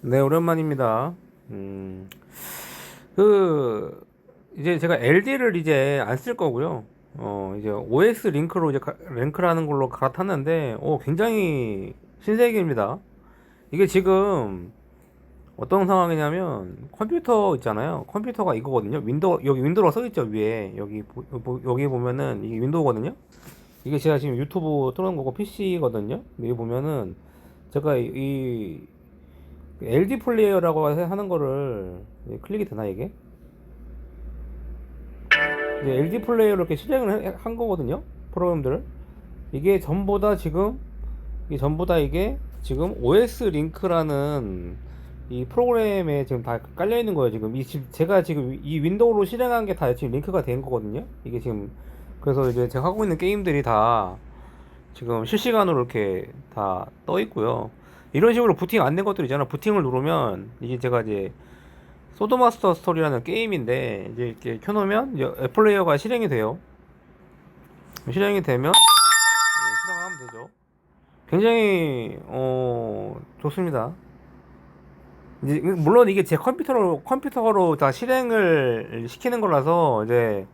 네, 오랜만입니다. 음, 그, 이제 제가 LD를 이제 안 쓸 거고요. 어, 이제 OS 링크로 이제 가- 랭크라는 걸로 갈아탔는데, 어, 굉장히 신세계입니다. 이게 지금 어떤 상황이냐면, 컴퓨터 있잖아요. 컴퓨터가 이거거든요. 윈도우, 여기 윈도우가 써있죠, 위에. 여기, 여기 보면은 이게 윈도우거든요. 이게 제가 지금 유튜브 틀어놓은 거고 PC거든요. 여기 보면은, 제가 이, 이 LD 플레이어라고 해- 하는 거를 예, 클릭이 되나 이게? 이제 LD 플레이어로 이렇게 실행을 해- 한 거거든요. 프로그램들을. 이게 전부 다 지금 이게 전부 다 이게 지금 OS 링크라는 이 프로그램에 지금 다 깔려 있는 거예요. 지금 이 제가 지금 이 윈도우로 실행한 게 다 지금 링크가 된 거거든요. 이게 지금 그래서 이제 제가 하고 있는 게임들이 다 지금 실시간으로 이렇게 다 떠 있고요. 이런 식으로 부팅 안 된 것들 있잖아. 부팅을 누르면 이게 제가 이제 소드마스터 스토리라는 게임인데 이제 이렇게 켜놓으면 이제 앱플레이어가 실행이 돼요. 실행이 되면 네, 실행하면 되죠. 굉장히 어 좋습니다. 이제 물론 이게 제 컴퓨터로 컴퓨터로 다 실행을 시키는 거라서 이제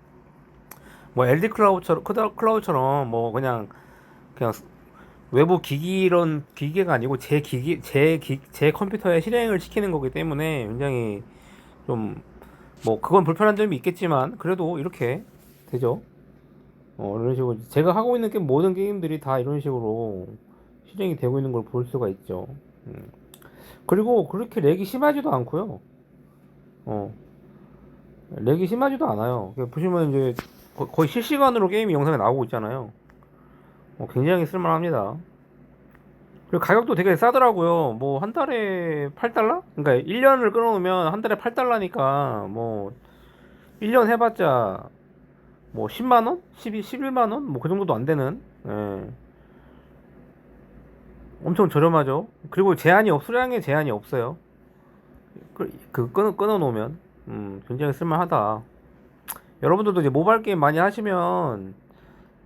뭐 LD 클라우드처럼 클라우드처럼 뭐 그냥 그냥 외부 기기 이런 기계가 아니고 제 기기 제 기, 제 컴퓨터에 실행을 시키는 거기 때문에 굉장히 좀 뭐 그건 불편한 점이 있겠지만 그래도 이렇게 되죠. 어 이런 식으로 제가 하고 있는 게 모든 게임들이 다 이런 식으로 실행이 되고 있는 걸 볼 수가 있죠. 음. 그리고 그렇게 렉이 심하지도 않고요. 어 렉이 심하지도 않아요. 그러니까 보시면 이제 거- 거의 실시간으로 게임이 영상에 나오고 있잖아요. 어, 굉장히 쓸만합니다. 그리고 가격도 되게 싸더라고요. 뭐 한 달에 8달러? 그러니까 1년을 끊어놓으면 한 달에 8달러니까 뭐 1년 해봤자 뭐 10만 원? 12, 11만 원? 뭐 그 정도도 안 되는. 예. 엄청 저렴하죠. 그리고 제한이 없, 수량에 제한이 없어요. 그, 그 끊어, 끊어 놓으면 음, 굉장히 쓸만하다. 여러분들도 이제 모바일 게임 많이 하시면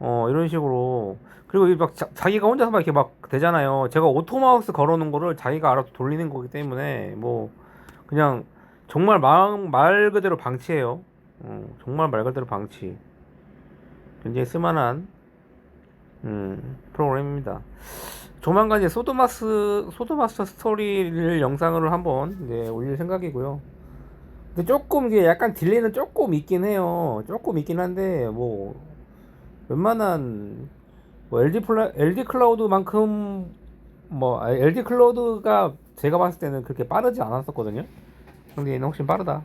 어 이런 식으로 그리고 이막 자, 자기가 혼자서 막 이렇게 막 되잖아요. 제가 오토 마우스 걸어놓은 거를 자기가 알아서 돌리는 거기 때문에 뭐 그냥 정말 말, 말 그대로 방치해요. 어, 정말 말 그대로 방치. 굉장히 쓸만한 음, 프로그램입니다. 조만간 이제 소드마스 소드마스터 스토리를 영상으로 한번 이제 올릴 생각이고요. 근데 조금 이게 약간 딜레이는 조금 있긴 해요. 조금 있긴 한데 뭐 웬만한 뭐 LG 플라 LD 클라우드만큼 뭐 아, LD 클라우드가 제가 봤을 때는 그렇게 빠르지 않았었거든요. 근데 얘는 훨씬 빠르다.